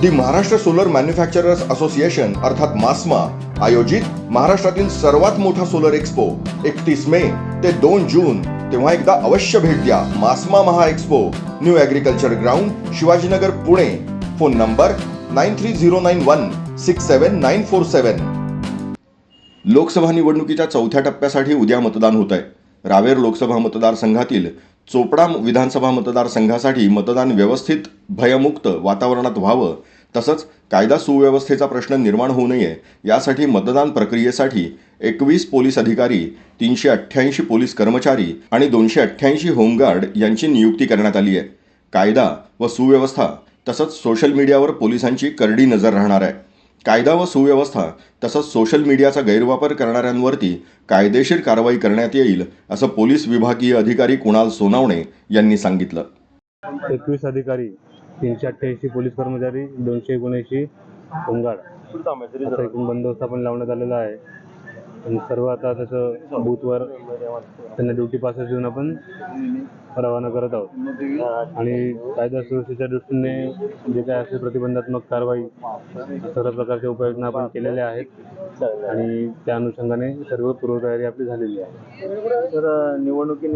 The Maharashtra solar manufacturers association अर्थात MASMA आयोजित महाराष्ट्रातील सर्वात मोठा सोलर एक्स्पो एकतीस मे ते दोन जून. तेव्हा एकदा अवश्य भेट द्या. मास्मा Maha expo new agriculture ground Shivajinagar Pune. Phone number nine three zero nine one six seven nine four seven. Lok Sabha निवडणुकीच्या चौथ्या टप्प्यासाठी उद्या मतदान होत आहे रावेर लोकसभा मतदारसंघातील चोपडा विधानसभा मतदारसंघासाठी मतदान व्यवस्थित भयमुक्त वातावरणात व्हावं तसंच कायदा सुव्यवस्थेचा प्रश्न निर्माण होऊ नये यासाठी मतदान प्रक्रियेसाठी एकवीस पोलीस अधिकारी तीनशे अठ्ठ्याऐंशी पोलीस कर्मचारी आणि दोनशे अठ्ठ्याऐंशी होमगार्ड यांची नियुक्ती करण्यात आली आहे. कायदा व सुव्यवस्था तसंच सोशल मीडियावर पोलिसांची करडी नजर राहणार आहे. कायदा व सुव्यवस्था तसंच सोशल मीडियाचा गैरवापर करणाऱ्यांवरती कायदेशीर कारवाई करण्यात येईल असं पोलीस विभागीय अधिकारी कुणाल सोनावणे यांनी सांगितलं. एकवीस अधिकारी तीनशे अठ्ठ्याऐंशी पोलीस कर्मचारी दोनशे एकोणऐंशी होमगार्ड. असा एकूण बंदोबस्त आपण लावण्यात आलेला आहे. आणि सर्व आता त्याचं बूथवर त्यांना ड्युटी पासेस देऊन आपण रवाना करत आहोत. आणि कायदा सुरक्षेच्या दृष्टीने जे काय असे प्रतिबंधात्मक कारवाई सर्व प्रकारच्या उपाययोजना आपण केलेल्या आहेत. आणि त्या अनुषंगाने सर्व पूर्वतयारी आपली झालेली आहे. तर निवडणुकी